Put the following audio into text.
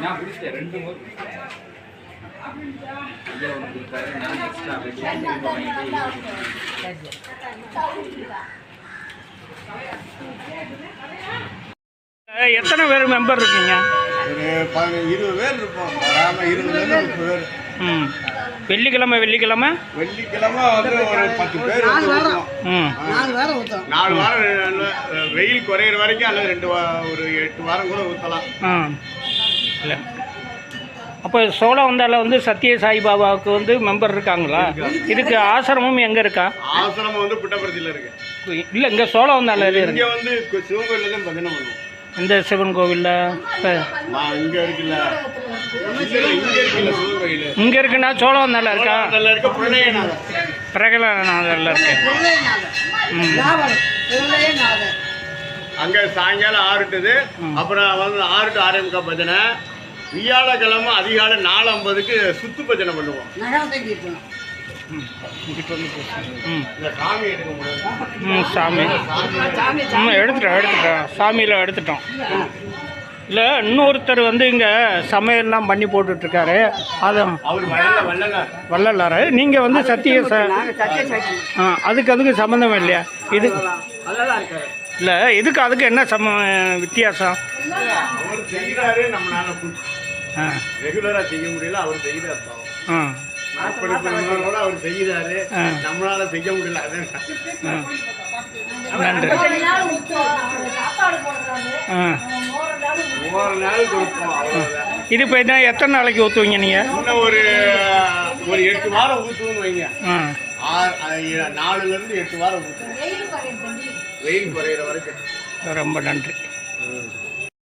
நான் குடிச்சிட்டேன் ரெண்டு முறை ஐயா ஒன்று கொடுத்தாரு நான் எக்ஸ்ட்ரா திரும்ப வாங்கிட்டு அஹ் எத்தனை பேர் மெம்பர் இருக்கீங்க? ஒரு பதினஞ்சு இருபது பேர் இருப்போம். வராமல் இருபதுலேருந்து முப்பது பேர். ம். வெள்ளிக்கிழமை வெள்ளிக்கிழமை? வெள்ளிக்கிழமை வந்து ஒரு பத்து பேர் வந்து ஊற்றுவோம். ம். நாலு வாரம் நல்ல, வெயில் குறையிற வரைக்கும் அல்லது ரெண்டு வா ஒரு எட்டு வாரம் கூட ஊற்றலாம் ஆ. இல்லை. அப்போ சோழவந்தால வந்து சத்ய சாய்பாபாவுக்கு வந்து மெம்பர் இருக்காங்களா? இதுக்கு ஆசிரமம் எங்கே இருக்கா? ஆசிரமம் வந்து புட்டபுரத்தில் இருக்கு. இல்லை இங்கே சோழவந்தால எது இருக்கு இங்கே வந்து கு- சிவகோயில்ல தான் பஜனை பண்ணுவோம். இந்த சிவன் கோவிலில்? இங்க இருக்குல்ல. இங்க இருக்குன்னா இருக்கா? அதில் இருக்க? பிரகலாநாதரில் இருக்கு? அங்க சாயங்காலம் ஆறுட்டுது. அப்புறம் வந்து ஆறு டு ஆறே பஜனை வியாழக்கிழமை அதிகாலை நாலு ஐம்பதுக்கு சுத்து பஜனை பண்ணுவோம். சாமி. எடுத்துட்டோம் எடுத்துட்டோம். சாமியில் எடுத்துட்டோம். இல்லை இன்னொருத்தர் வந்து இங்கே சமையல்லாம் பண்ணி போட்டுட்ருக்காரு. அது அவர் வள்ளல வள்ளலார். நீங்கள் வந்து சத்திய ச ஆ அதுக்கு அதுக்கு சம்மந்தம் இல்லையா? இது இல்லை இதுக்கு அதுக்கு என்ன சம்ம வித்தியாசம்? அவர் செய்கிறாரு நம்மளால ஆ. ரெகுலரா செய்ய முடியல அவர் செய்கிறார் பாவம். ஆ. அப்படி பண்ணவங்களோட அவர் செய்கிறாரு. ஆ. நம்மளால செய்ய முடியல அதான் ஆ. நன்றி. ஆ ஒவ்வொரு நாள் கொடுப்போம் அவ்வளவுதான். இது இப்போ என்ன எத்தனை நாளைக்கு ஊற்றுவீங்க நீங்கள் இன்னும் ஒரு ஒரு எட்டு வாரம் ஊற்றுவோம்னு வைங்க. ஆ. ஆறு ஆ, நாலுல இருந்து எட்டு வாரம் ஊற்றுவோம் வெயில் குறையிற வரைக்கும். ரொம்ப நன்றி. ம்.